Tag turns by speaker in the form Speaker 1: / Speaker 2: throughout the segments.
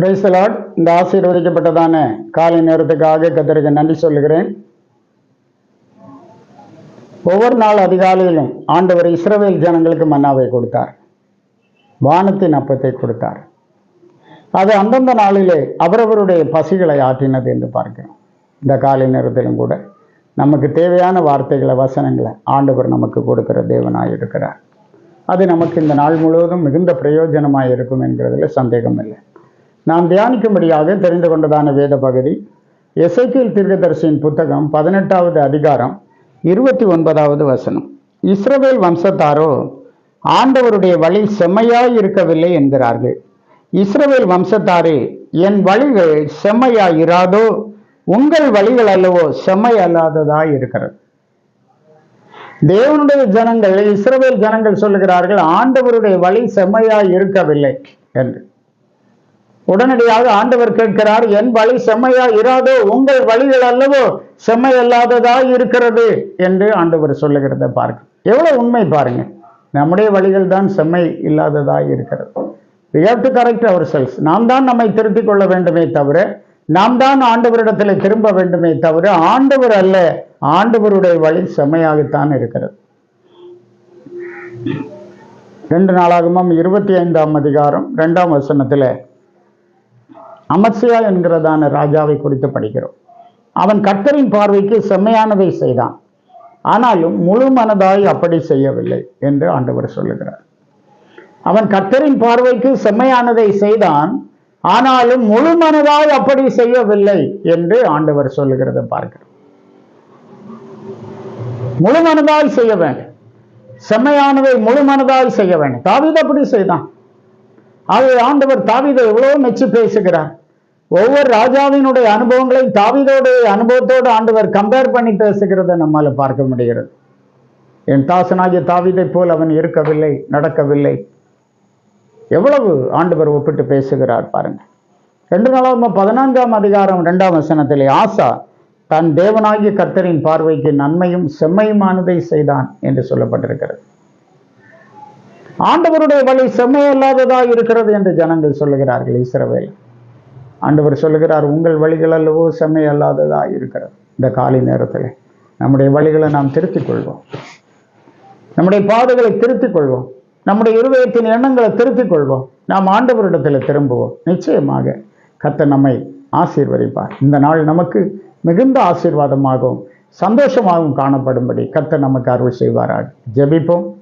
Speaker 1: பிரைசலாட் இந்த ஆசீர்வதிக்கப்பட்டதான காலை நேரத்துக்காக கத்திரிக்க நன்றி சொல்லுகிறேன். ஒவ்வொரு நாள் அதிகாலையிலும் ஆண்டவர் இஸ்ரவேல் ஜனங்களுக்கு மன்னாவை கொடுத்தார். வானத்தின் அப்பத்தை கொடுத்தார். அது அந்தந்த நாளிலே அவரவருடைய பசிகளை ஆற்றினது என்று பார்க்கிறோம். இந்த காலை நேரத்திலும் கூட நமக்கு தேவையான வார்த்தைகளை வசனங்களை ஆண்டவர் நமக்கு கொடுக்கிற தேவனாக இருக்கிறார். அது நமக்கு இந்த நாள் முழுவதும் மிகுந்த பிரயோஜனமாக இருக்கும் என்கிறதுல சந்தேகம் இல்லை நாம் தியானிக்கும்படியாக தெரிந்து கொண்டதான வேத பகுதி. எசைக்கியல் தீர்க்கதரிசியின் புத்தகம் பதினெட்டாவது அதிகாரம் இருபத்தி ஒன்பதாவது வசனம். இஸ்ரவேல் வம்சத்தாரோ ஆண்டவருடைய வழி செம்மையாய் இருக்கவில்லை என்கிறார்கள். இஸ்ரவேல் வம்சத்தாரே என் வழிகள் செம்மையாய் இராதோ உங்கள் வழிகள் அல்லவோ செம்மை அல்லாததாய் இருக்கிறது. தேவனுடைய ஜனங்கள் இஸ்ரவேல் ஜனங்கள் சொல்லுகிறார்கள் ஆண்டவருடைய வழி செம்மையாய் இருக்கவில்லை என்று. உடனடியாக ஆண்டவர் கேட்கிறார் என் வழி செம்மையா இராதோ உங்கள் வழிகள் அல்லவோ செம்மையல்லாததா இருக்கிறது என்று ஆண்டவர் சொல்லுகிறத பாருங்க. எவ்வளவு உண்மை பாருங்க. நம்முடைய வழிகள் தான் செம்மை இல்லாததா இருக்கிறது. We have to correct ourselves நாம் தான் நம்மை திருத்திக் கொள்ள வேண்டுமே தவிர நாம் தான் ஆண்டவரிடத்தில் திரும்ப வேண்டுமே தவிர ஆண்டவர் அல்ல. ஆண்டவருடைய வழி செம்மையாகத்தான் இருக்கிறது. ரெண்டு நாளாகமும் இருபத்தி ஐந்தாம் அதிகாரம் ரெண்டாம் வசனத்தில் அமத்சியா என்கிறதான ராஜாவை குறித்து படிக்கிறோம். அவன் கர்த்தரின் பார்வைக்கு செம்மையானதை செய்தான். ஆனாலும் முழு மனதாய் அப்படி செய்யவில்லை என்று ஆண்டவர் சொல்லுகிறார். அவன் கர்த்தரின் பார்வைக்கு செம்மையானதை செய்தான். ஆனாலும் முழு மனதாய் அப்படி செய்யவில்லை என்று ஆண்டவர் சொல்லுகிறத பார்க்கிறோம். முழு மனதாய் செய்ய வேண்டும். செம்மையானதை முழு மனதாய் செய்ய வேண்டும். தாவித அப்படி செய்தான். ஆகவே ஆண்டவர் தாவிதை எவ்வளவு மெச்சு பேசுகிறார். ஒவ்வொரு ராஜாவினுடைய அனுபவங்களையும் தாவிதோடைய அனுபவத்தோடு ஆண்டவர் கம்பேர் பண்ணி பேசுகிறத நம்மால் பார்க்க முடிகிறது. என் தாசனாகிய தாவிதை போல் அவன் இருக்கவில்லை நடக்கவில்லை. எவ்வளவு ஆண்டவர் ஒப்பிட்டு பேசுகிறார் பாருங்க. ரெண்டு நாளாக பதினான்காம் அதிகாரம் ரெண்டாம் வசனத்திலே ஆசா தன் தேவனாகிய கர்த்தரின் பார்வைக்கு நன்மையும் செம்மையுமானதை செய்தான் என்று சொல்லப்பட்டிருக்கிறது. ஆண்டவருடைய வழி செம்மையல்லாததாக இருக்கிறது என்று ஜனங்கள் சொல்லுகிறார்கள் இஸ்ரவேல். ஆண்டவர் சொல்லுகிறார் உங்கள் வழிகள் அல்லவோ செம்மை அல்லாததாக இருக்கிறது. இந்த காலை நேரத்தில் நம்முடைய வழிகளை நாம் திருத்திக் கொள்வோம். நம்முடைய பாதைகளை திருத்திக் கொள்வோம். நம்முடைய இருதயத்தின் எண்ணங்களை திருத்திக் கொள்வோம். நாம் ஆண்டவரிடத்தில் திரும்புவோம். நிச்சயமாக கத்த நம்மை ஆசீர்வதிப்பார். இந்த நாள் நமக்கு மிகுந்த ஆசீர்வாதமாகவும் சந்தோஷமாகவும் காணப்படும்படி கத்த நமக்கு அருள் செய்வாராக. ஜெபிப்போம்.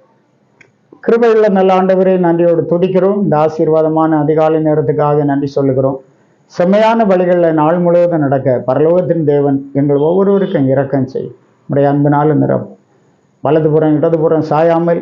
Speaker 1: கிருபையுள்ள நல்ல ஆண்டவரை நன்றியோடு துதிக்கிறோம். இந்த ஆசீர்வாதமான அதிகாலை நேரத்துக்காக நன்றி சொல்லுகிறோம். செம்மையான வழிகளில் நாள் முழுவதும் நடக்க பரலோகத்தின் தேவன் எங்கள் ஒவ்வொருவருக்கும் இரக்கம் செய் உடைய அன்பு நாள் நிறம் வலதுபுறம் இடதுபுறம் சாயாமல்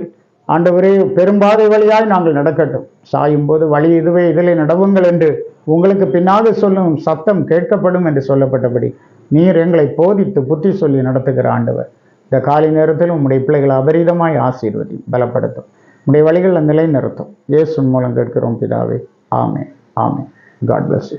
Speaker 1: ஆண்டவரே பெரும்பாதை வழியாய் நாங்கள் நடக்கட்டும். சாயும் போது வழி இதுவே இதிலே நடவுங்கள் என்று உங்களுக்கு பின்னாக சொல்லும் சத்தம் கேட்கப்படும் என்று சொல்லப்பட்டபடி நீர் எங்களை போதித்து புத்தி சொல்லி நடத்துகிற ஆண்டவர். இந்த காலை நேரத்தில் உம்முடைய பிள்ளைகளை அபரீதமாய் ஆசீர்வதி பலப்படுத்தும். உடைய வழிகளில் நிலை நிறுத்தும் இயேசு மூலம் கேட்கிறோம் பிதாவே. ஆமே ஆமே காட் பிளஸ் யூ